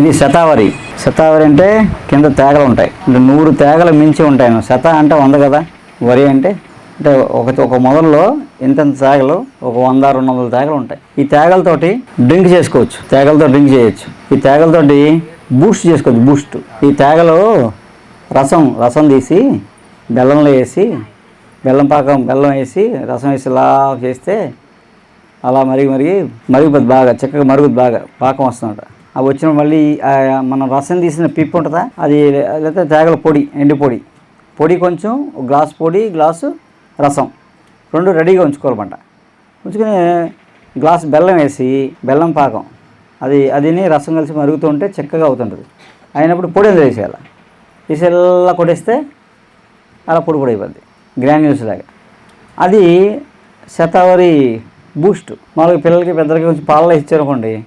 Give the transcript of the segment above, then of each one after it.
ఇది శతావరి. శతావరి అంటే కింద తేగలు ఉంటాయి. అంటే నూరు తేగలు మించి ఉంటాయి. శత అంటే వంద కదా? వరి అంటే? అంటే ఒక ఒక మొదల్లో ఇంతంత తేగలు ఒక వంద రెండు వందల తేగలు ఉంటాయి. ఈ తేగలతోటి డ్రింక్ చేసుకోవచ్చు. తేగలతో డ్రింక్ చేయొచ్చు. ఈ తేగలతోటి బూస్ట్ చేసుకోవచ్చు. బూస్ట్. ఈ తేగలు రసం రసం తీసి బెల్లంలో వేసి బెల్లం పాకం బెల్లం వేసి రసం వేసి ఇలా చేస్తే అలా మరిగి మరిగి మరిగిపోద్ది బాగా. చక్కగా మరుగుద్ది బాగా. పాకం వస్తుందంట. వచ్చిన మళ్ళీ మనం రసం తీసిన పిప్పు ఉంటుందా? అది లేకపోతే తేగల పొడి ఎండి పొడి. పొడి కొంచెం ఒక గ్లాస్ పొడి గ్లాసు రసం. రెండు రెడీగా ఉంచుకోవాలన్నమాట. ఉంచుకుని గ్లాస్ బెల్లం వేసి బెల్లం పాకం. అది అదిని రసం కలిసి మరుగుతూ ఉంటే చక్కగా అవుతుంటుంది. అయినప్పుడు పొడి అందులో వేసేయాలి. వేసి ఎలా కొట్టేస్తే అలా పొడి పొడి అయిపోద్ది. గ్రాన్యూల్స్ లాగా. అది శతావరి బూస్ట్. మామూలుగా పిల్లలకి పెద్దలకి కొంచెం పాలలో ఇచ్చారనుకోండి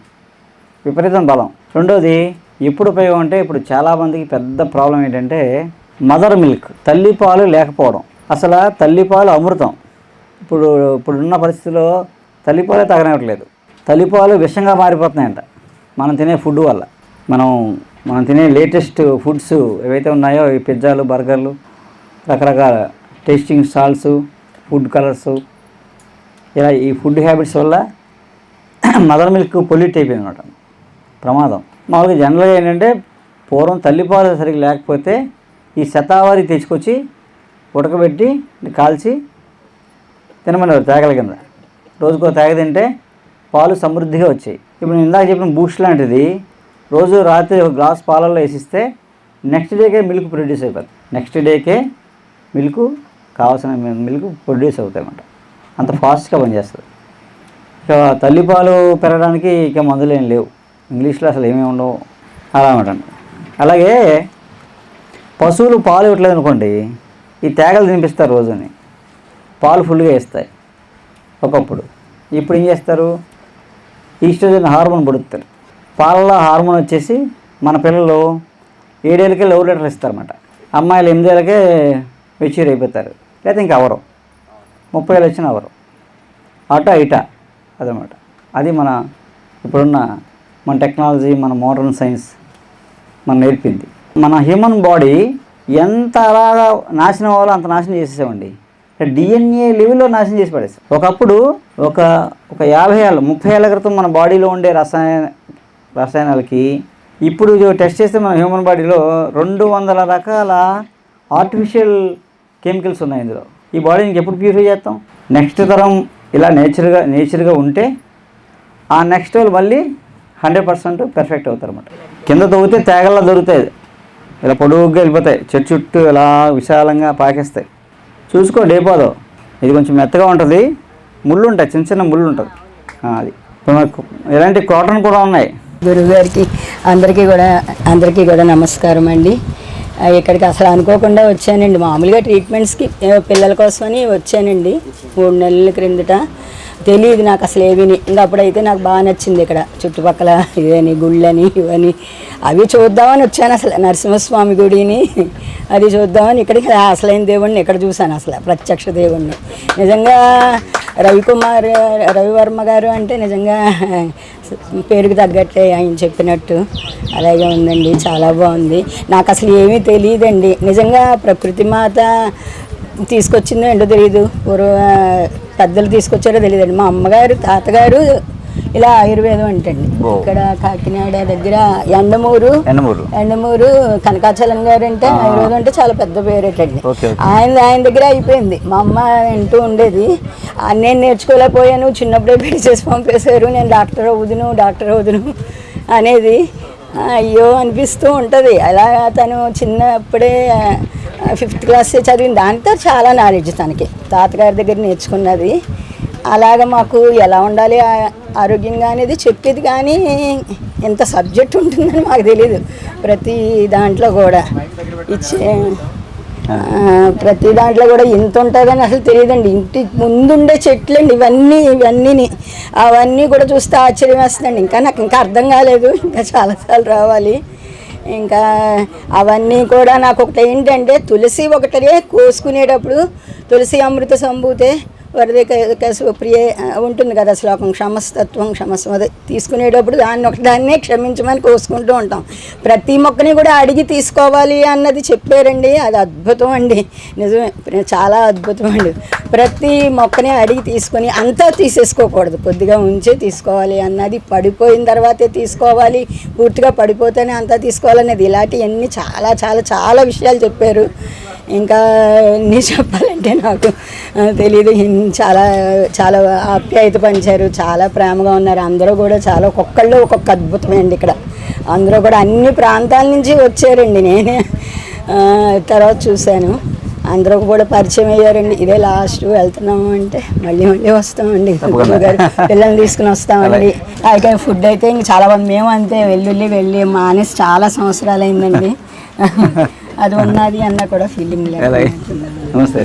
విపరీతం బలం. రెండోది ఎప్పుడు ఉపయోగం అంటే ఇప్పుడు చాలామందికి పెద్ద ప్రాబ్లం ఏంటంటే మదర్ మిల్క్ తల్లిపాలు లేకపోవడం. అసలు తల్లిపాలు అమృతం. ఇప్పుడు ఇప్పుడున్న పరిస్థితిలో తల్లిపాలే తాగనివ్వట్లేదు. తల్లిపాలు విషంగా మారిపోతున్నాయంట. మనం తినే ఫుడ్ వల్ల. మనం మనం తినే లేటెస్ట్ ఫుడ్స్ ఏవైతే ఉన్నాయో ఈ పిజ్జాలు బర్గర్లు రకరకాల టేస్టింగ్ సాల్ట్స్ ఫుడ్ కలర్స్ ఇలా ఈ ఫుడ్ హ్యాబిట్స్ వల్ల మదర్ మిల్క్ పొల్యూట్ అయిపోయింది అనమాట ప్రమాదం. మామూలుగా జనరల్గా ఏంటంటే పూర్వం తల్లిపాలు సరిగ్గా లేకపోతే ఈ శతావరి తెచ్చుకొచ్చి ఉడకబెట్టి కాల్చి తినమనేవారు తేగల కింద. రోజుకో తేగ తింటే పాలు సమృద్ధిగా వచ్చాయి. ఇప్పుడు నేను ఇందాక చెప్పిన బూస్ట్ లాంటిది రోజు రాత్రి ఒక గ్లాస్ పాలల్లో వేసిస్తే నెక్స్ట్ డేకే మిల్క్ ప్రొడ్యూస్ అయిపోతుంది నెక్స్ట్ డేకే మిల్క్ కావాల్సిన మిల్క్ ప్రొడ్యూస్ అవుతాయి అన్నమాట అంత ఫాస్ట్గా పనిచేస్తుంది. ఇక తల్లిపాలు పెరగడానికి ఇక మందులు ఏం లేవు. ఇంగ్లీష్లో అసలు ఏమేమి ఉండవు. అలా అనమాట. అలాగే పశువులు పాలు ఇవ్వట్లేదు అనుకోండి ఈ తేగలు తినిపిస్తారు రోజుని. పాలు ఫుల్గా వేస్తాయి ఒకప్పుడు. ఇప్పుడు ఏం చేస్తారు? ఈస్ట్రోజన్ హార్మోన్ పడుతారు పాలలో హార్మోన్ వచ్చేసి మన పిల్లలు ఏడేళ్ళకే లవ్ లెటర్ ఇస్తారన్నమాట. అమ్మాయిలు ఎనిమిదేళ్ళకే మెచ్యూర్ అయిపోతారు. లేకపోతే ఇంకా అవరు ముప్పై ఏళ్ళు వచ్చిన అవరు అటా ఇటా అదనమాట అది మన ఇప్పుడున్న మన టెక్నాలజీ మన మోడర్న్ సైన్స్ మనం నేర్పింది మన హ్యూమన్ బాడీ ఎంత అలాగా నాశనం అవ్వాలో అంత నాశనం చేసేసామండి. డిఎన్ఏ లెవెల్లో నాశనం చేసి పడేసి. ఒకప్పుడు ఒక ఒక యాభై ఏళ్ళ ముప్పై ఏళ్ళ క్రితం మన బాడీలో ఉండే రసాయన రసాయనాలకి ఇప్పుడు టెస్ట్ చేస్తే మన హ్యూమన్ బాడీలో రెండు వందల రకాల ఆర్టిఫిషియల్ కెమికల్స్ ఉన్నాయి ఇందులో. ఈ బాడీని ఎప్పుడు ప్యూరిఫై చేస్తాం? నెక్స్ట్ తరం ఇలా నేచర్గా నేచర్గా ఉంటే ఆ నెక్స్ట్ వాళ్ళు మళ్ళీ హండ్రెడ్ పర్సెంట్ పెర్ఫెక్ట్ అవుతారు అనమాట కింద తవ్వితే తేగల్లా దొరుకుతాయి. ఇలా పొడుగ్గా వెళ్ళిపోతాయి. చెట్టు చుట్టూ ఇలా విశాలంగా పాకేస్తాయి. చూసుకో డేపోదో ఇది కొంచెం మెత్తగా ఉంటుంది. ముళ్ళు ఉంటాయి. చిన్న చిన్న ముళ్ళు ఉంటుంది. అది. మనకు ఇలాంటి కాటన్ కూడా ఉన్నాయి. గురువుగారికి అందరికీ కూడా అందరికీ కూడా నమస్కారం అండి. ఇక్కడికి అసలు అనుకోకుండా వచ్చానండి. మామూలుగా ట్రీట్మెంట్స్కి పిల్లల కోసమని వచ్చానండి. మూడు నెలల క్రిందట. తెలియదు నాకు అసలు ఏవిని ఇంకా అప్పుడైతే నాకు బాగా నచ్చింది ఇక్కడ చుట్టుపక్కల ఇవని గుళ్ళని ఇవని. అవి చూద్దామని వచ్చాను అసలు నరసింహస్వామి గుడిని. అది చూద్దామని ఇక్కడికి అసలైన దేవుడిని ఇక్కడ చూశాను అసలు ప్రత్యక్ష దేవుణ్ణి. నిజంగా రవికుమార్ రవివర్మ గారు అంటే నిజంగా పేరుకు తగ్గట్టే ఆయన చెప్పినట్టు. అలాగే ఉందండి చాలా బాగుంది. నాకు అసలు ఏమీ తెలియదండి. నిజంగా ప్రకృతి మాత తీసుకొచ్చిందో ఏంటో తెలియదు పూర్వ పెద్దలు తీసుకొచ్చారో తెలియదండి. మా అమ్మగారు తాతగారు ఇలా ఆయుర్వేదం అంటండి. ఇక్కడ కాకినాడ దగ్గర ఎండమూరు ఎండమూరు. కనకాచలం గారు అంటే. ఆయుర్వేదం అంటే చాలా పెద్ద పేరేటండి. ఆయన ఆయన దగ్గర అయిపోయింది. మా అమ్మ వింటూ ఉండేది. నేను నేర్చుకోలేకపోయాను చిన్నప్పుడే పెళ్ళి చేసి పంపేశారు నేను డాక్టర్ అవుదును డాక్టర్ అవుదును అనేది అయ్యో అనిపిస్తూ ఉంటుంది. అలా తను చిన్నప్పుడే ఫిఫ్త్ క్లాస్ చదివింది? దాంతో చాలా నాలెడ్జ్ తనకి. తాతగారి దగ్గర నేర్చుకున్నది. అలాగ మాకు ఎలా ఉండాలి? ఆరోగ్యంగా అనేది చెప్పేది కానీ ఇంత సబ్జెక్ట్ ఉంటుందని మాకు తెలియదు ప్రతి దాంట్లో కూడా ఇచ్చే ప్రతి దాంట్లో కూడా ఇంత ఉంటుందని అసలు తెలియదండి. ఇంటి ముందుండే చెట్లండి ఇవన్నీ ఇవన్నీని. అవన్నీ కూడా చూస్తే ఆశ్చర్యం వేస్తుందండి. ఇంకా నాకు ఇంకా అర్థం కాలేదు. ఇంకా చాలాసార్లు రావాలి. ఇంకా అవన్నీ కూడా నాకు ఒకటి ఏంటంటే తులసి ఒకటే కోసుకునేటప్పుడు తులసి అమృత సంభూతే వరదే ప్రియే ఉంటుంది కదా శ్లోకం క్షమస్తత్వం క్షమస్వం అదే తీసుకునేటప్పుడు దాన్ని ఒకదాన్నే క్షమించమని కోసుకుంటూ ఉంటాం. ప్రతి మొక్కని కూడా అడిగి తీసుకోవాలి అన్నది చెప్పారండి అది అద్భుతం అండి. నిజమే చాలా అద్భుతం అండి. ప్రతి మొక్కని అడిగి తీసుకొని అంతా తీసేసుకోకూడదు కొద్దిగా ఉంచే తీసుకోవాలి అన్నది పడిపోయిన తర్వాతే తీసుకోవాలి పూర్తిగా పడిపోతేనే అంతా తీసుకోవాలనేది. ఇలాంటివన్నీ చాలా చాలా చాలా విషయాలు చెప్పారు. ఇంకా ఎన్ని చెప్పాలంటే నాకు తెలియదు చాలా చాలా ఆప్యాయత పంచారు చాలా ప్రేమగా ఉన్నారు. అందరూ కూడా చాలా ఒక్కొక్కళ్ళు ఒక్కొక్క అద్భుతమే అండి ఇక్కడ. అందరూ కూడా అన్ని ప్రాంతాల నుంచి వచ్చారండి నేనే. తర్వాత చూశాను. అందరూ కూడా పరిచయం అయ్యారండి. ఇదే లాస్ట్ వెళ్తున్నాము అంటే మళ్ళీ మళ్ళీ వస్తామండి. గారు పిల్లల్ని తీసుకుని వస్తామండి. అయితే ఫుడ్ అయితే ఇంక చాలా బాగుంది. మేము అంతే వెల్లుల్లి వెళ్ళి మానేసి చాలా సంవత్సరాలు అయిందండి అది ఉన్నది అన్న కూడా ఫీలింగ్ అలాగే. నమస్తే.